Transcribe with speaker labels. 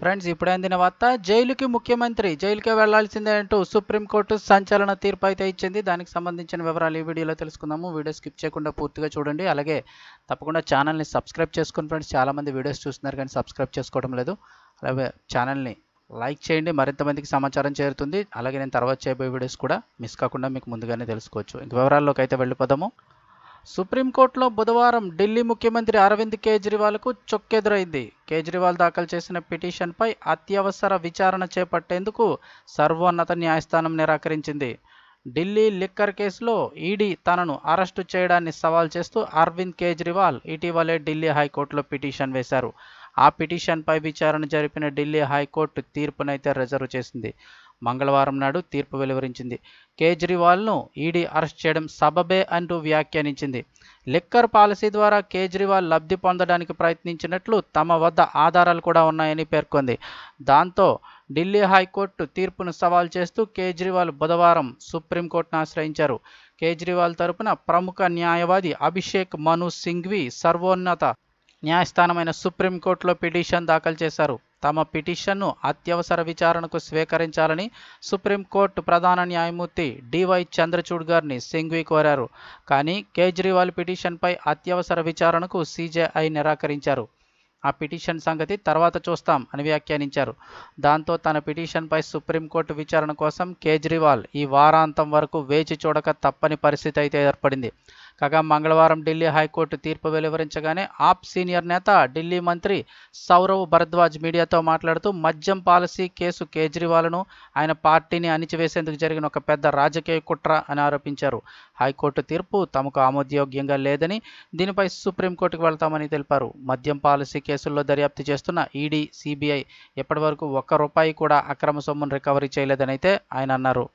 Speaker 1: Friends ఇప్పుడు అందిన వార్త? జైలుకి ముఖ్యమంత్రి జైలుకే వెళ్ళాల్సిందే అంటూ సుప్రీంకోర్టు సంచలన తీర్పు అయితే ఇచ్చింది. దానికి సంబంధించిన వివరాలు ఈ వీడియోలో తెలుసుకుందాము. వీడియో స్కిప్ చేయకుండా పూర్తిగా చూడండి. అలాగే తప్పకుండా ఛానల్ని సబ్స్క్రైబ్ చేసుకుని ఫ్రెండ్స్ చాలామంది వీడియోస్ చూస్తున్నారు కానీ సబ్స్క్రైబ్ చేసుకోవడం లేదు. అలాగే ఛానల్ని లైక్ చేయండి. మరింత మందికి సమాచారం చేరుతుంది. అలాగే నేను తర్వాత చేయబోయే వీడియోస్ కూడా మిస్ కాకుండా మీకు ముందుగానే తెలుసుకోవచ్చు. ఇంక వివరాల్లోకి అయితే వెళ్ళిపోదాము. సుప్రీంకోర్టులో బుధవారం ఢిల్లీ ముఖ్యమంత్రి అరవింద్ కేజ్రీవాల్కు చొక్కెదురైంది. కేజ్రీవాల్ దాఖలు చేసిన పిటిషన్పై అత్యవసర విచారణ చేపట్టేందుకు సర్వోన్నత న్యాయస్థానం నిరాకరించింది. ఢిల్లీ లిక్కర్ కేసులో ఈడీ తనను అరెస్టు చేయడాన్ని సవాల్ చేస్తూ అరవింద్ కేజ్రీవాల్ ఇటీవలే ఢిల్లీ హైకోర్టులో పిటిషన్ వేశారు. ఆ పిటిషన్పై విచారణ జరిపిన ఢిల్లీ హైకోర్టు తీర్పునైతే రిజర్వ్ చేసింది. మంగళవారం నాడు తీర్పు వెలువరించింది. కేజ్రీవాల్ను ఈడీ అరెస్ట్ చేయడం సబబే అంటూ వ్యాఖ్యానించింది. లిక్కర్ పాలసీ ద్వారా కేజ్రీవాల్ లబ్ధి పొందడానికి ప్రయత్నించినట్లు తమ వద్ద ఆధారాలు కూడా ఉన్నాయని పేర్కొంది. దాంతో ఢిల్లీ హైకోర్టు తీర్పును సవాల్ చేస్తూ కేజ్రీవాల్ బుధవారం సుప్రీంకోర్టును ఆశ్రయించారు. కేజ్రీవాల్ తరపున ప్రముఖ న్యాయవాది అభిషేక్ మను సింఘ్వి సర్వోన్నత న్యాయస్థానమైన సుప్రీంకోర్టులో పిటిషన్ దాఖలు చేశారు. తమ పిటిషన్ను అత్యవసర విచారణకు స్వీకరించాలని సుప్రీంకోర్టు ప్రధాన న్యాయమూర్తి డివై చంద్రచూడ్ గారిని సింఘ్వి కోరారు. కానీ కేజ్రీవాల్ పిటిషన్పై అత్యవసర విచారణకు సీజేఐ నిరాకరించారు. ఆ పిటిషన్ సంగతి తర్వాత చూస్తాం అని వ్యాఖ్యానించారు. దాంతో తన పిటిషన్పై సుప్రీంకోర్టు విచారణ కోసం కేజ్రీవాల్ ఈ వారాంతం వరకు వేచి చూడక తప్పని పరిస్థితి అయితే ఏర్పడింది. కాగా మంగళవారం ఢిల్లీ హైకోర్టు తీర్పు వెలువరించగానే ఆప్ సీనియర్ నేత ఢిల్లీ మంత్రి సౌరవ్ భరద్వాజ్ మీడియాతో మాట్లాడుతూ మద్యం పాలసీ కేసు కేజ్రీవాల్ను ఆయన పార్టీని అణిచివేసేందుకు జరిగిన ఒక పెద్ద రాజకీయ కుట్ర అని ఆరోపించారు. హైకోర్టు తీర్పు తమకు ఆమోదయోగ్యంగా లేదని దీనిపై సుప్రీంకోర్టుకు వెళ్తామని తెలిపారు. మద్యం పాలసీ కేసుల్లో దర్యాప్తు చేస్తున్న ఈడీ సిబిఐ ఇప్పటివరకు ఒక్క రూపాయి కూడా అక్రమ సొమ్మును రికవరీ చేయలేదని అయితే ఆయన అన్నారు.